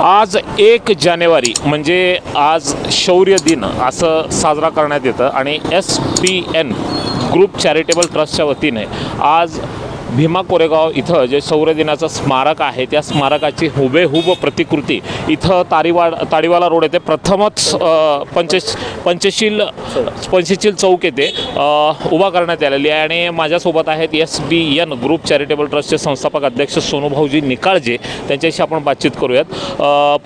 आज एक जानेवारी म्हणजे आज शौर्य दिन असं साजरा करण्यात येतं. आणि S P N group charitable ट्रस्टच्या वतीने आज भीमा कोरेगाव इथं जे शौर्यदिनाचं स्मारक आहे त्या स्मारकाची हुबेहूब प्रतिकृती. इथं तारीवाड ताडीवाला रोड येथे प्रथमच पंच पंचशील पंचशील चौक येथे उभा करण्यात आलेली आहे आणि माझ्यासोबत आहेत S B N group charitable ट्रस्टचे संस्थापक अध्यक्ष सोनूभाऊजी निकाळजे. त्यांच्याशी आपण बातचीत करूयात.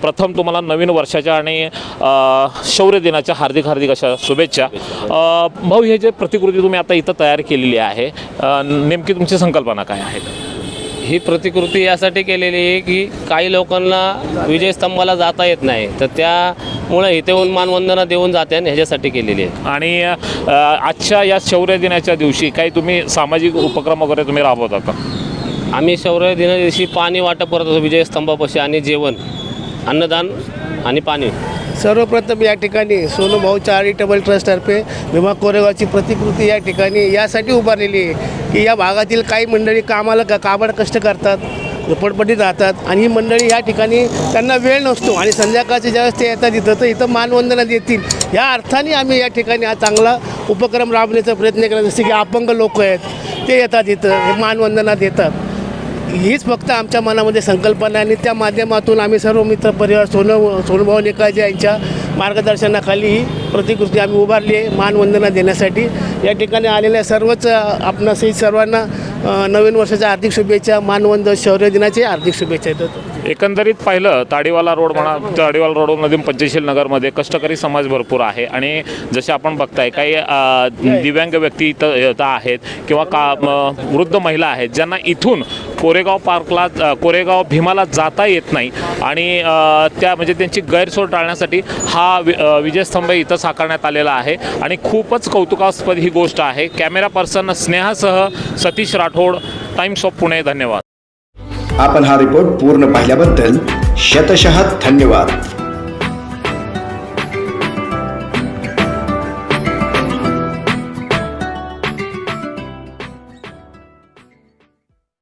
प्रथम तुम्हाला नवीन वर्षाच्या आणि शौर्यदिनाच्या शौर्य दिनाच्या हार्दिक हार्दिक अशा शुभेच्छा. भाऊ हे जे प्रतिकृती तुम्ही आता इथं तयार केलेली आहे नेमकी तुमची संकल्पना काय आहे? ही प्रतिकृती यासाठी केलेली आहे की काही लोकांना विजयस्तंभाला जाता येत नाही. तर त्यामुळे इथे येऊन मानवंदना देऊन जाते आणि ह्याच्यासाठी केलेली आहे. आणि अ, आजच्या या शौर्य दिनाच्या दिवशी काही तुम्ही सामाजिक उपक्रम वगैरे तुम्ही राबवता का? आम्ही शौर्य दिना दिवशी पाणी वाटप करत होतो विजयस्तंभापाशी आणि जेवण अन्नदान आणि पाणी. सर्वप्रथम या ठिकाणी सोनूभाऊ चॅरिटेबल ट्रस्टतर्फे भीमा कोरेगावची प्रतिकृती या ठिकाणी यासाठी उभारलेली आहे की या भागातील काही मंडळी कामाला का काबाड कष्ट करतात झोपडपट्टीत राहतात आणि ही मंडळी या ठिकाणी त्यांना वेळ नसतो आणि संध्याकाळचे ज्यावेळेस ते येतात इथं तर इथं मानवंदना देतील. या अर्थाने आम्ही या ठिकाणी हा चांगला उपक्रम राबवण्याचा प्रयत्न केला. जसे की अपंग लोक आहेत ते येतात इथं हे मानवंदना देतात. हीच फक्त आमच्या मनामध्ये संकल्पना आहे आणि त्या माध्यमातून आम्ही सर्व मित्र परिवार सोनं सोनभाऊ निकाळजे यांच्या मार्गदर्शनाखाली ही प्रतिकृती आम्ही उभारली आहे. मानवंदना देण्यासाठी. या ठिकाणी आलेल्या सर्वच आपणासही सर्वांना नवीन वर्षाच्या हार्दिक शुभेच्छा मानवंद शौर्य दिनाची हार्दिक शुभेच्छा येतात. एकंदरीत पाहिलं ताडीवाला रोड म्हणा ताडीवाला रोडमधून पंचशील नगरमध्ये कष्टकरी समाज भरपूर आहे आणि जसे आपण बघताय काही दिव्यांग व्यक्ती इथं इथं आहेत किंवा का वृद्ध महिला आहेत ज्यांना इथून कोरेगाव पार्कला कोरेगाव भीमाला जाता येत नाही आणि त्या म्हणजे त्यांची गैरसोय टाळण्यासाठी हा वि- विजयस्तंभ इथं साकारण्यात आलेला आहे. आणि खूपच कौतुकास्पद ही गोष्ट आहे. कॅमेरा पर्सन स्नेहासह सतीश राठोड टाइम्स ऑफ पुणे धन्यवाद. आपण हा रिपोर्ट पूर्ण पाहिल्याबद्दल शतशः धन्यवाद.